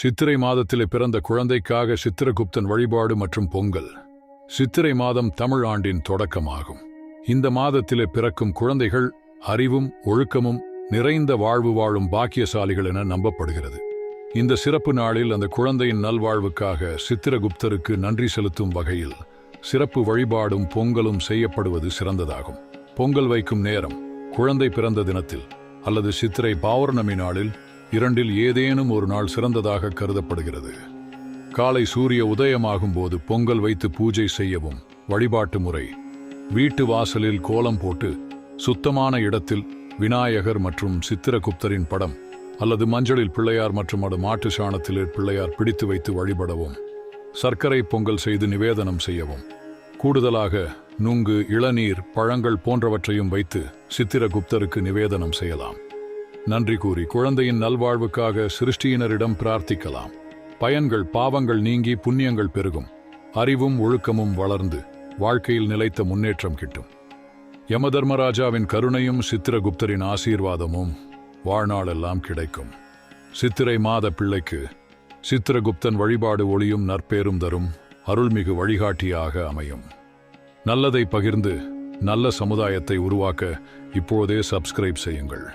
சித்திரை மாதத்தில் பிறந்த குழந்தைக்காக சித்திரகுப்தன் வழிபாடு மற்றும் பொங்கல். சித்திரை மாதம் தமிழ் ஆண்டின் தொடக்கமாகும். இந்த மாதத்திலே பிறக்கும் குழந்தைகள் அறிவும் ஒழுக்கமும் நிறைந்த வாழ்வு வாழும் பாக்கியசாலிகள் என நம்பப்படுகிறது. இந்த சிறப்பு நாளில் அந்த குழந்தையின் நல்வாழ்வுக்காக சித்திரகுப்தருக்கு நன்றி செலுத்தும் வகையில் சிறப்பு வழிபாடும் பொங்கலும் செய்யப்படுவது சிறந்ததாகும். பொங்கல் வைக்கும் நேரம் குழந்தை பிறந்த தினத்தில் அல்லது சித்திரை பௌர்ணமி நாளில் இரண்டில் ஏதேனும் ஒரு நாள் சிறந்ததாக கருதப்படுகிறது. காலை சூரிய உதயமாகும் போது பொங்கல் வைத்து பூஜை செய்யவும் வழிபாட்டு முறை. வீட்டு வாசலில் கோலம் போட்டு சுத்தமான இடத்தில் விநாயகர் மற்றும் சித்திரகுப்தரின் படம் அல்லது மஞ்சளில் பிள்ளையார் மற்றும் அது மாட்டு சாணத்தில் பிள்ளையார் பிடித்து வைத்து வழிபடவும். சர்க்கரை பொங்கல் செய்து நிவேதனம் செய்யவும். கூடுதலாக நுங்கு இளநீர் பழங்கள் போன்றவற்றையும் வைத்து சித்திரகுப்தருக்கு நிவேதனம் செய்யலாம். நன்றி கூறி குழந்தையின் நல்வாழ்வுக்காக சிருஷ்டியினரிடம் பிரார்த்திக்கலாம். பயன்கள் பாவங்கள் நீங்கி புண்ணியங்கள் பெருகும். அறிவும் ஒழுக்கமும் வளர்ந்து வாழ்க்கையில் நிலைத்த முன்னேற்றம் கிட்டும். யமதர்மராஜாவின் கருணையும் சித்திரகுப்தரின் ஆசீர்வாதமும் வாழ்நாளெல்லாம் கிடைக்கும். சித்திரை மாத பிள்ளைக்கு சித்திரகுப்தன் வழிபாடு ஒளியும் நற்பேரும் தரும் அருள்மிகு வழிகாட்டியாக அமையும். நல்லதை பகிர்ந்து நல்ல சமுதாயத்தை உருவாக்க இப்போதே சப்ஸ்கிரைப் செய்யுங்கள்.